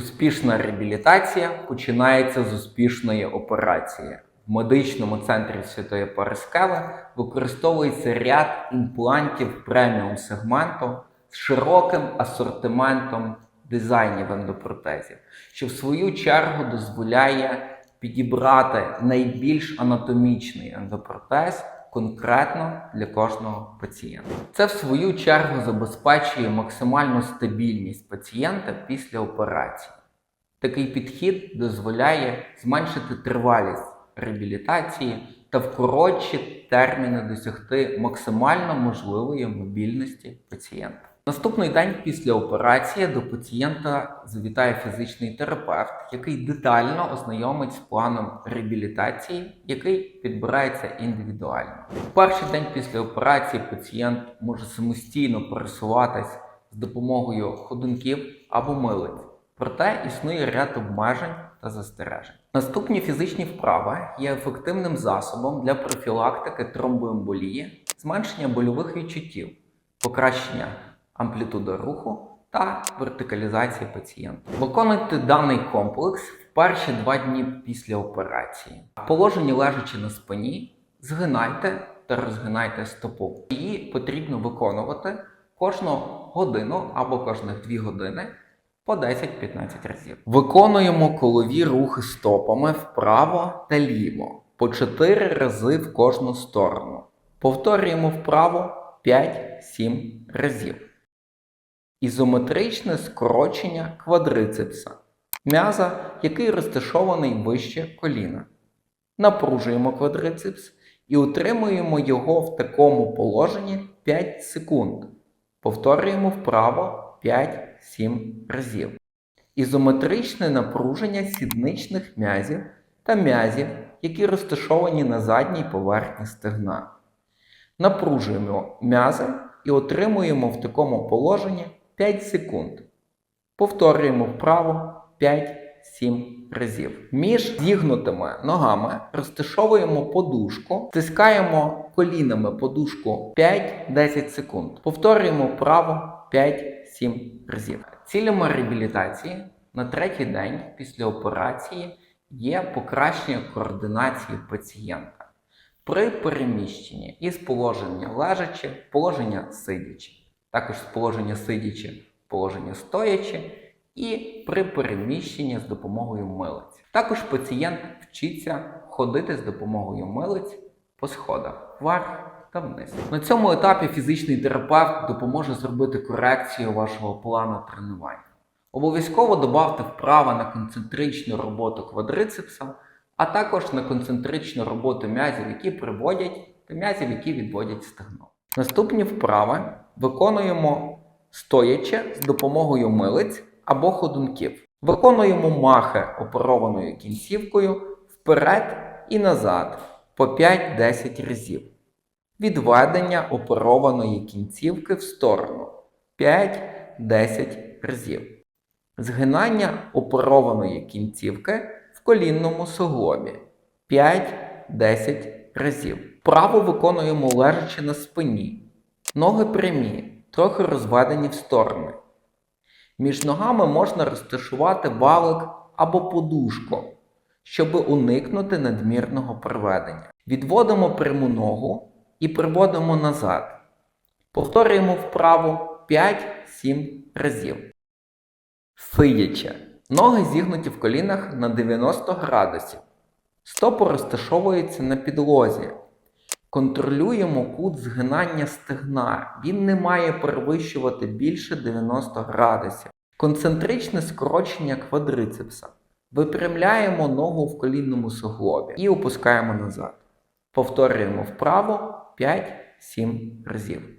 Успішна реабілітація починається з успішної операції. В медичному центрі Святої Параскеви використовується ряд імплантів преміум сегменту з широким асортиментом дизайнів ендопротезів, що в свою чергу дозволяє підібрати найбільш анатомічний ендопротез конкретно для кожного пацієнта. Це в свою чергу забезпечує максимальну стабільність пацієнта після операції. Такий підхід дозволяє зменшити тривалість реабілітації та в коротші терміни досягти максимально можливої мобільності пацієнта. Наступний день після операції до пацієнта завітає фізичний терапевт, який детально ознайомить з планом реабілітації, який підбирається індивідуально. В перший день після операції пацієнт може самостійно пересуватись з допомогою ходунків або милиць. Проте існує ряд обмежень та застережень. Наступні фізичні вправи є ефективним засобом для профілактики тромбоемболії, зменшення больових відчуттів, покращення амплітуди руху та вертикалізації пацієнта. Виконуйте даний комплекс в перші два дні після операції. В положенні лежачи на спині, згинайте та розгинайте стопу. Її потрібно виконувати кожну годину або кожних 2 години по 10-15 разів. Виконуємо колові рухи стопами вправо та ліво по 4 рази в кожну сторону. Повторюємо вправо 5-7 разів. Ізометричне скорочення квадрицепса, м'яза, який розташований вище коліна. Напружуємо квадрицепс і утримуємо його в такому положенні 5 секунд. Повторюємо вправо 5-7 разів. Ізометричне напруження сідничних м'язів та м'язів, які розташовані на задній поверхні стегна. Напружуємо м'язи і отримуємо в такому положенні 5 секунд. Повторюємо вправо 5-7 разів. Між зігнутими ногами розташовуємо подушку, стискаємо колінами подушку 5-10 секунд. Повторюємо вправо 5-7 разів. Цілями реабілітації на третій день після операції є покращення координації пацієнта при переміщенні із положення лежачи положення сидячи, також з положення сидячи в положення стоячи, і при переміщенні з допомогою милиць. Також пацієнт вчиться ходити з допомогою милиць по сходах вверх та вниз. На цьому етапі фізичний терапевт допоможе зробити корекцію вашого плану тренування. Обов'язково добавте вправи на концентричну роботу квадрицепса, а також на концентричну роботу м'язів, які приводять, та м'язів, які відводять стегно. Наступні вправи виконуємо стоячи з допомогою милиць або ходунків. Виконуємо махи оперованою кінцівкою вперед і назад по 5-10 разів. Відведення оперованої кінцівки в сторону 5-10 разів. Згинання оперованої кінцівки в колінному суглобі 5-10 разів. Право виконуємо лежачи на спині. Ноги прямі, трохи розведені в сторони. Між ногами можна розташувати валик або подушку, щоб уникнути надмірного приведення. Відводимо пряму ногу і приводимо назад. Повторюємо вправо 5-7 разів. Сидячи. Ноги зігнуті в колінах на 90 градусів. Стопи розташовуються на підлозі. Контролюємо кут згинання стегна. Він не має перевищувати більше 90 градусів. Концентричне скорочення квадрицепса. Випрямляємо ногу в колінному суглобі і опускаємо назад. Повторюємо вправо 5-7 разів.